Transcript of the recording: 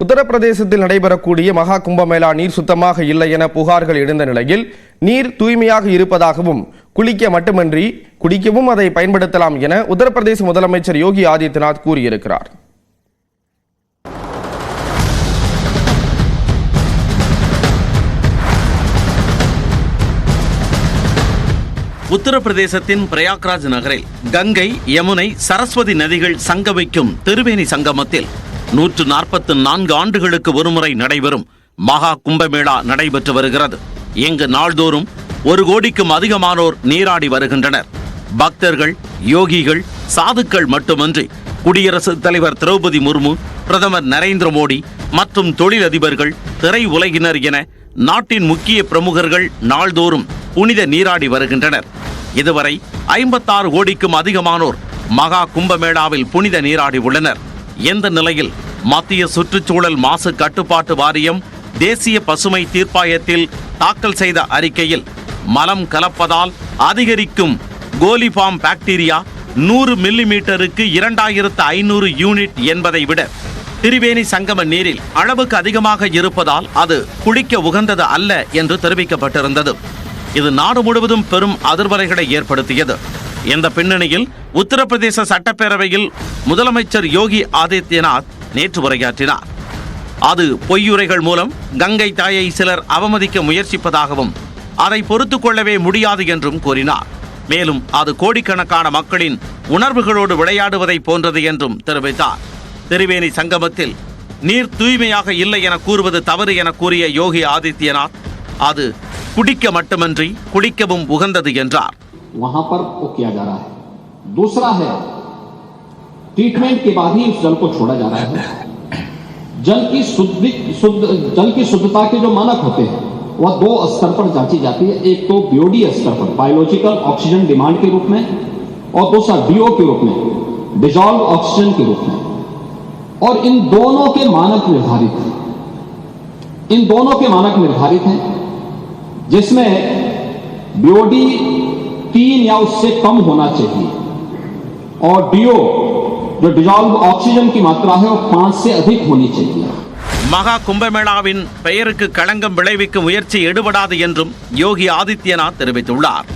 உத்தரப்பிரதேசத்தில் நடைபெறக்கூடிய மகா கும்பமேளா நீர் சுத்தமாக இல்லை என புகார்கள் எழுந்த நிலையில் நீர் தூய்மையாக இருப்பதாகவும் குளிக்க மட்டுமின்றி குடிக்கவும் அதை பயன்படுத்தலாம் என உத்தரப்பிரதேச முதலமைச்சர் யோகி ஆதித்யநாத் கூறியிருக்கிறார். உத்தரப்பிரதேசத்தின் பிரயாக்ராஜ் நகரில் கங்கை யமுனை சரஸ்வதி நதிகள் சங்கமிக்கும் திருவேணி சங்கமத்தில் நூற்று நாற்பத்து நான்கு ஆண்டுகளுக்கு ஒருமுறை நடைபெறும் மகா கும்பமேளா நடைபெற்று வருகிறது. இங்கு நாள்தோறும் ஒரு கோடிக்கும் அதிகமானோர் நீராடி வருகின்றனர். பக்தர்கள் யோகிகள் சாதுக்கள் மட்டுமன்றி குடியரசுத் தலைவர் திரௌபதி முர்மு பிரதமர் நரேந்திர மோடி மற்றும் தொழிலதிபர்கள் திரை உலகினர் என நாட்டின் முக்கிய பிரமுகர்கள் நாள்தோறும் புனித நீராடி வருகின்றனர். இதுவரை ஐம்பத்தாறு கோடிக்கும் அதிகமானோர் மகா கும்பமேளாவில் புனித நீராடி உள்ளனர். எந்த நிலையில் மத்திய சுற்றுச்சூழல் மாசு கட்டுப்பாட்டு வாரியம் தேசிய பசுமை தீர்ப்பாயத்தில் தாக்கல் செய்த அறிக்கையில் மலம் கலப்பதால் அதிகரிக்கும் கோலிஃபார்ம் பாக்டீரியா நூறு மில்லி மீட்டருக்கு இரண்டாயிரத்து ஐநூறு யூனிட் என்பதை விட திரிவேணி சங்கம நீரில் அளவுக்கு அதிகமாக இருப்பதால் அது குளிக்க உகந்தது அல்ல என்று தெரிவிக்கப்பட்டிருந்தது. இது நாடு முழுவதும் பெரும் அதிர்வலைகளை ஏற்படுத்தியது. இந்த பின்னணியில் உத்தரப்பிரதேச சட்டப்பேரவையில் முதலமைச்சர் யோகி ஆதித்யநாத் நேற்று உரையாற்றினார். அது பொய்யுரைகள் மூலம் கங்கை தாயை சிலர் அவமதிக்க முயற்சிப்பதாகவும் அதை பொறுத்து கொள்ளவே முடியாது என்றும் கூறினார். மேலும் அது கோடிக்கணக்கான மக்களின் உணர்வுகளோடு விளையாடுவதை போன்றது என்றும் தெரிவித்தார். திரிவேணி சங்கமத்தில் நீர் தூய்மையாக இல்லை என கூறுவது தவறு என கூறிய யோகி ஆதித்யநாத் அது குடிக்க மட்டுமன்றி குடிக்கவும் உகந்தது என்றார். ट्रीटमेंट के बाद ही उस जल को छोड़ा जा रहा है। जल की शुद्धि, शुद्ध, जल की शुद्धता के जो मानक होते हैं, वह दो स्तर पर जांची जाती है। एक तो बीओडी स्तर पर बायोलॉजिकल ऑक्सीजन डिमांड के रूप में और दूसरा डीओ के रूप में डिजॉल्व ऑक्सीजन के रूप में। और इन दोनों के मानक निर्धारित हैं। इन दोनों के मानक निर्धारित हैं, जिसमें बीओडी तीन या उससे कम होना चाहिए और डीओ जो डिजॉल्व ऑक्सीजन की मात्रा है वो पांच से अधिक होनी चाहिए மகா கும்பமேளாவின் பெயருக்கு களங்கம் விளைவிக்கும் முயற்சி எடுபடாது என்றும் யோகி ஆதித்யநாத் தெரிவித்துள்ளார்